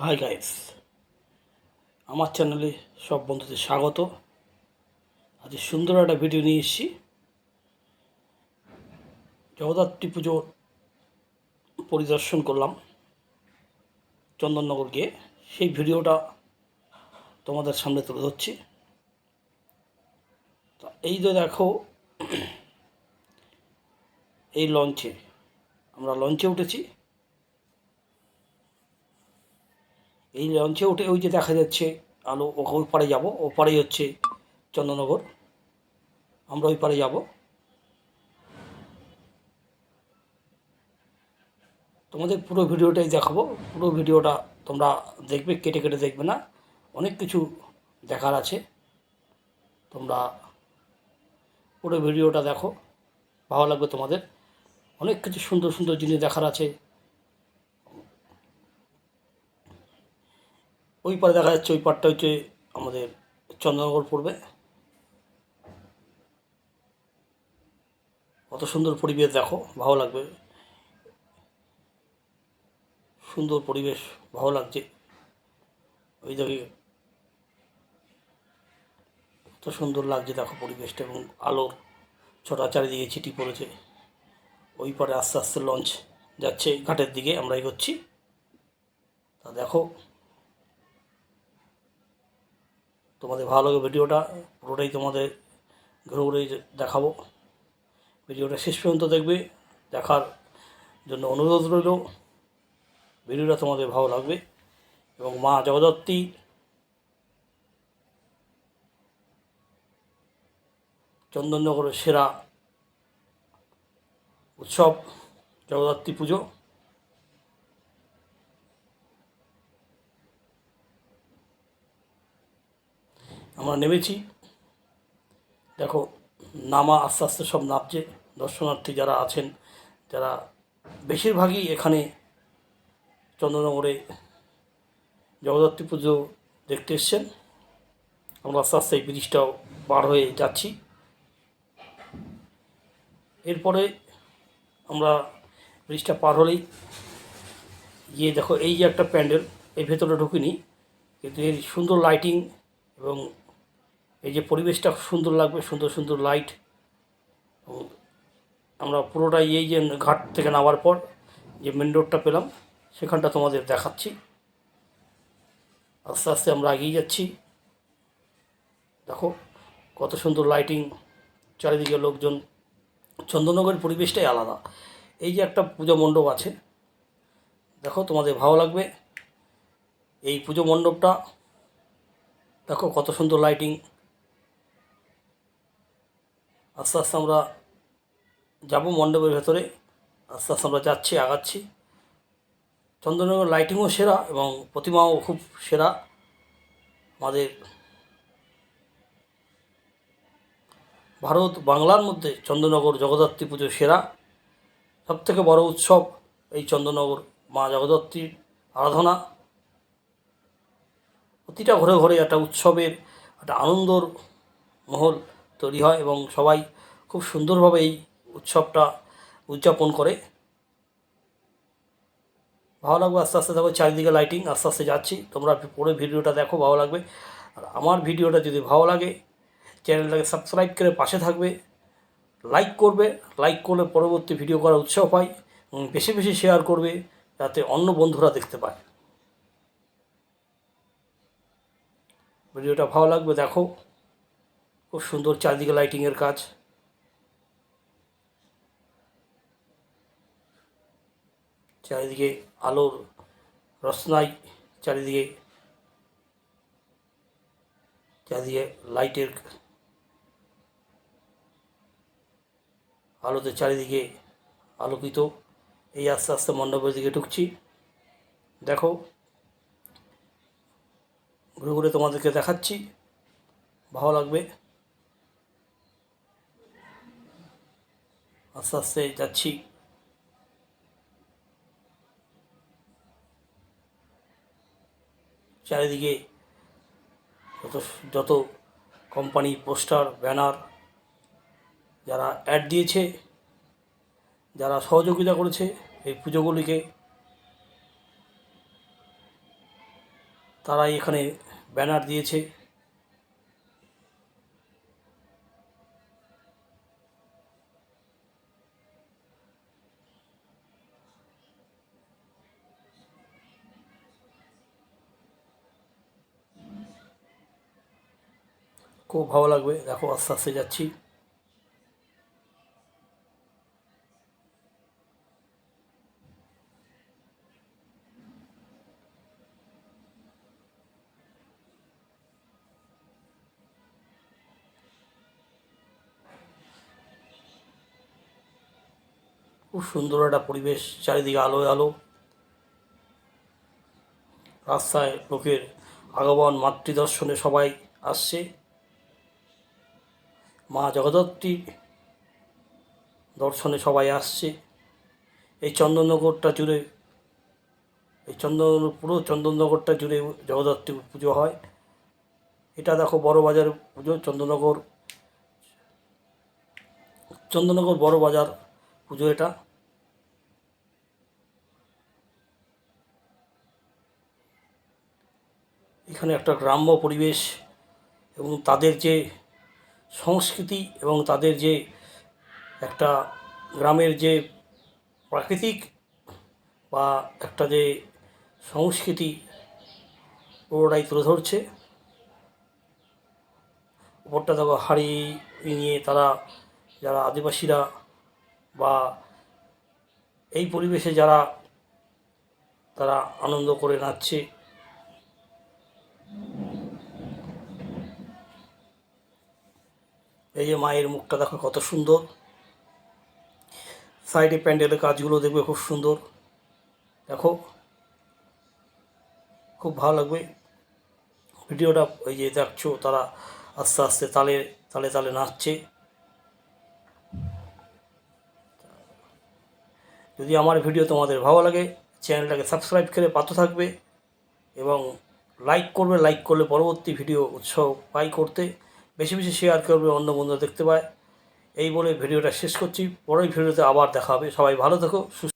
Hi guys আমার চ্যানেলে সব বন্ধুদের স্বাগত। আজ সুন্দর একটা ভিডিও নিয়ে এসেছি। জগদ্ধাত্রী পুজো পরিদর্শন করলাম চন্দননগর গিয়ে। সেই ভিডিওটা তোমাদের সামনে তুলে ধরছি। তা এই যে দেখো, এই লঞ্চে আমরা লঞ্চে উঠেছি। এই লঞ্চে উঠে ওই যে দেখা যাচ্ছে, আলো ওই পারে যাব, ও পারেই হচ্ছে চন্দ্রনগর আমরা ওই পারে যাব। তোমাদের পুরো ভিডিওটাই দেখাবো। পুরো ভিডিওটা তোমরা দেখবে, কেটে কেটে দেখবে না। অনেক কিছু দেখার আছে। তোমরা পুরো ভিডিওটা দেখো। ভালো লাগবে তোমাদের। অনেক কিছু সুন্দর সুন্দর জিনিস দেখার আছে। ওই পারে দেখা যাচ্ছে ওই পারটা হচ্ছে আমাদের চন্দ্রনগর পড়বে। কত সুন্দর পরিবেশ দেখো, ভালো লাগবে। সুন্দর পরিবেশ, ভালো লাগছে। ওই দেখে কত সুন্দর লাগছে দেখো পরিবেশটা এবং আলোর ছটা চারিদিকে ছিটি পড়েছে। ওই পারে আস্তে আস্তে লঞ্চ যাচ্ছে, ঘাটের দিকে আমরা এগোচ্ছি। তা দেখো। তোমাদের ভালো লাগে ভিডিওটা, পুরোটাই তোমাদের ঘুরে ঘুরে দেখাবো। ভিডিওটা শেষ পর্যন্ত দেখবে, দেখার জন্য অনুরোধ রইল। ভিডিওটা তোমাদের ভালো লাগবে এবং মা জগদ্ধাত্রী চন্দননগরের সেরা উৎসব, জগদ্ধাত্রী পুজো। আমরা নেমেছি। দেখো, নামা আস্তে আস্তে সব নামছে। দর্শনার্থী যারা আছেন, যারা বেশিরভাগই এখানে চন্দ্রনগরে জগদ্ধাত্রী পুজো দেখতে এসছেন, আমরা আস্তে আস্তে এই ব্রিজটাও পার হয়ে যাচ্ছি। এরপরে আমরা ব্রিজটা পার হলেই গিয়ে দেখো, এই যে একটা প্যান্ডেল, এর ভেতরে ঢুকিনি, কিন্তু এর সুন্দর লাইটিং এবং এই যে পরিবেশটা সুন্দর লাগবে, সুন্দর সুন্দর লাইট আমরা পুরোটাই এই যে ঘাট থেকে নামার পর যে মেন রোডটা পেলাম, সেখানটা তোমাদের দেখাচ্ছি। আস্তে আস্তে আমরা এগিয়ে যাচ্ছি। দেখো, কত সুন্দর লাইটিং চারিদিকে লোকজন। চন্দননগরের পরিবেশটাই আলাদা। এই যে একটা পুজো মণ্ডপ আছে, দেখো তোমাদের ভালো লাগবে। এই পুজো মণ্ডপটা, দেখো কত সুন্দর লাইটিং আস্তে আস্তে আমরা যাব মণ্ডপের ভেতরে। আস্তে আস্তে আমরা যাচ্ছি, আগাচ্ছি। চন্দননগর লাইটিংও সেরা এবং প্রতিমাও খুব সেরা। আমাদের ভারত, বাংলার মধ্যে চন্দ্রনগর জগদ্ধাত্রী পুজো সেরা। সবথেকে বড় উৎসব এই চন্দ্রনগর মা জগদ্ধাত্রীর আরাধনা। প্রতিটা ঘরে ঘরে একটা উৎসবের, একটা আনন্দর মহল। তৈরি হয় এবং সবাই খুব সুন্দরভাবে এই উৎসবটা উদযাপন করে। ভালো লাগবে আস্তে আস্তে দেখো চারিদিকে লাইটিং আস্তে আস্তে যাচ্ছি। তোমরা পরে ভিডিওটা দেখো, ভালো লাগবে। আর আমার ভিডিওটা যদি ভালো লাগে, চ্যানেলটাকে সাবস্ক্রাইব করে পাশে থাকবে। লাইক করবে লাইক করলে পরবর্তী ভিডিও করার উৎসাহ পাই বেশি বেশি শেয়ার করবে যাতে অন্য বন্ধুরা দেখতে পায়। ভিডিওটা ভালো লাগবে, দেখো। খুব সুন্দর চারদিকে লাইটিংয়ের কাজ। চারিদিকে আলোর রসনাই, চারিদিকে চারিদিকে লাইটের আলোতে চারিদিকে আলোকিত। এই আস্তে আস্তে মণ্ডপের দিকে ঢুকছি। দেখো, ঘুরে ঘুরে তোমাদেরকে দেখাচ্ছি। ভালো লাগবে। আস্তে আস্তে যাচ্ছি। চারিদিকে যত যত কোম্পানি, পোস্টার, ব্যানার যারা অ্যাড দিয়েছে, যারা সহযোগিতা করেছে এই পুজোগুলিকে, তারাই এখানে ব্যানার দিয়েছে। খুব ভালো লাগবে। দেখো, আস্তে আস্তে যাচ্ছি। খুব সুন্দর একটা পরিবেশ, চারিদিকে আলোয় আলো। রাস্তায় লোকের আগমন, মাতৃদর্শনে সবাই আসছে। মা জগদ্ধাত্রীর দর্শনে সবাই আসছে। এই চন্দননগরটা জুড়ে, এই চন্দন পুরো চন্দননগরটা জুড়ে জগদ্ধাত্রী পুজো হয়। এটা দেখো বড় বাজার পুজো, চন্দননগর চন্দননগর বড় বাজার পুজো এটা। এখানে একটা গ্রাম্য পরিবেশ এবং তাদের যে সংস্কৃতি এবং তাদের যে একটা গ্রামের যে প্রাকৃতিক বা একটা যে সংস্কৃতি, পুরোটাই তুলে ধরছে। ওপরটা দেখো, হাড়ি নিয়ে তারা, যারা আদিবাসীরা বা এই পরিবেশে যারা, তারা আনন্দ করে নাচছে। এই যে মায়ের মুখটা দেখো কত সুন্দর। সাইডে প্যান্ডেলের কাজগুলো দেখবে খুব সুন্দর। দেখো, খুব ভালো লাগবে। ভিডিওটা ওই যে দেখছ, তারা আস্তে আস্তে তালে তালে তালে নাচছে। যদি আমার ভিডিও তোমাদের ভালো লাগে, চ্যানেলটাকে সাবস্ক্রাইব করে পাতে থাকবে এবং লাইক করবে লাইক করলে পরবর্তী ভিডিও উৎসাহ পাই করতে। বেশি বেশি শেয়ার করবে, অন্য বন্ধু দেখতে পায়। এই বলে ভিডিওটা শেষ করছি। পরের ভিডিওতে আবার দেখা হবে। সবাই ভালো থেকো, সুস্থ